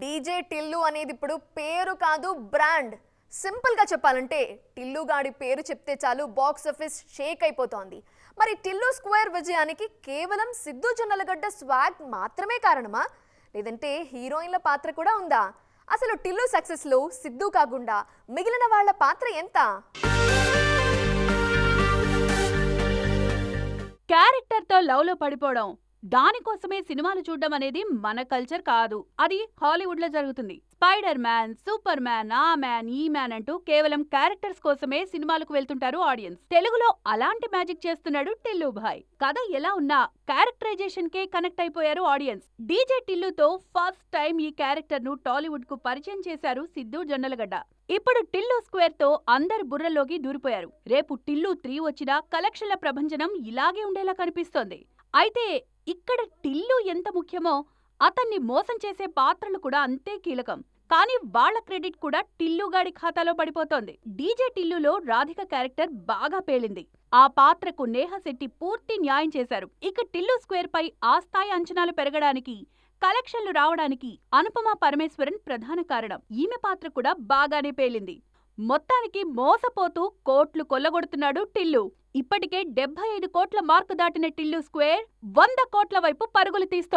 DJ Tillu అనేది ఇప్పుడు పేరు కాదు బ్రాండ్. సింపుల్గా చెప్పాలంటే టిల్లు గాడి పేరు చెప్తే చాలు బాక్స్ ఆఫీస్ షేక్ అయిపోతోంది. మరి టిల్లు స్క్వేర్ విజయానికి కేవలం సిద్ధు జొన్నలగడ్డ స్వాగ్ మాత్రమే కారణమా? లేదంటే హీరోయిన్ల పాత్ర కూడా ఉందా? అసలు టిల్లు సక్సెస్లో సిద్ధు కాకుండా మిగిలిన వాళ్ళ పాత్ర ఎంత? క్యారెక్టర్తో లవ్లో పడిపోవడం. దానికోసమే సినిమాలు చూడడం అనేది మన కల్చర్ కాదు. అది హాలీవుడ్లో జరుగుతుంది. స్పైడర్ మ్యాన్ సూపర్ మ్యాన్ ఆ మ్యాన్ ఈ మ్యాన్ అంటూ కేవలం క్యారెక్టర్స్ కోసమే సినిమాలకు వెళ్తుంటారు ఆడియన్స్. తెలుగులో అలాంటి మ్యాజిక్ చేస్తున్నాడు టిల్లు భాయ్. కథ ఎలా ఉన్నా క్యారెక్టరైజేషన్ కే కనెక్ట్ అయిపోయారు ఆడియన్స్. డీజే టిల్లుతో ఫస్ట్ టైం ఈ క్యారెక్టర్ను టాలీవుడ్కు పరిచయం చేశారు సిద్ధు జొన్నలగడ్డ. ఇప్పుడు టిల్లు స్క్వేర్తో అందరు బుర్రలోకి దూరిపోయారు. రేపు టిల్లు త్రీ వచ్చినా కలెక్షన్ల ప్రభంజనం ఇలాగే ఉండేలా కనిపిస్తోంది. అయితే ఇక్కడ టిల్లు ఎంత ముఖ్యమో అతన్ని మోసం చేసే పాత్రలు కూడా అంతే కీలకం. కానీ వాళ్ళ క్రెడిట్ కూడా టిల్లుగాడి ఖాతాలో పడిపోతోంది. డీజే టిల్లులో రాధిక క్యారెక్టర్ బాగా పేలింది. ఆ పాత్రకు నేహ శెట్టి పూర్తి న్యాయం చేశారు. ఇక టిల్లు స్క్వేర్ పై ఆ స్థాయి అంచనాలు పెరగడానికి కలెక్షన్లు రావడానికి అనుపమ పరమేశ్వరన్ ప్రధాన కారణం. ఈమె పాత్ర కూడా బాగానే పేలింది. మొత్తానికి మోసపోతూ కోట్లు కొల్లగొడుతున్నాడు టిల్లు. ఇప్పటికే డెబ్బై ఐదు కోట్ల మార్కు దాటిన టిల్లు స్క్వేర్ వంద కోట్ల వైపు పరుగులు తీస్తోంది.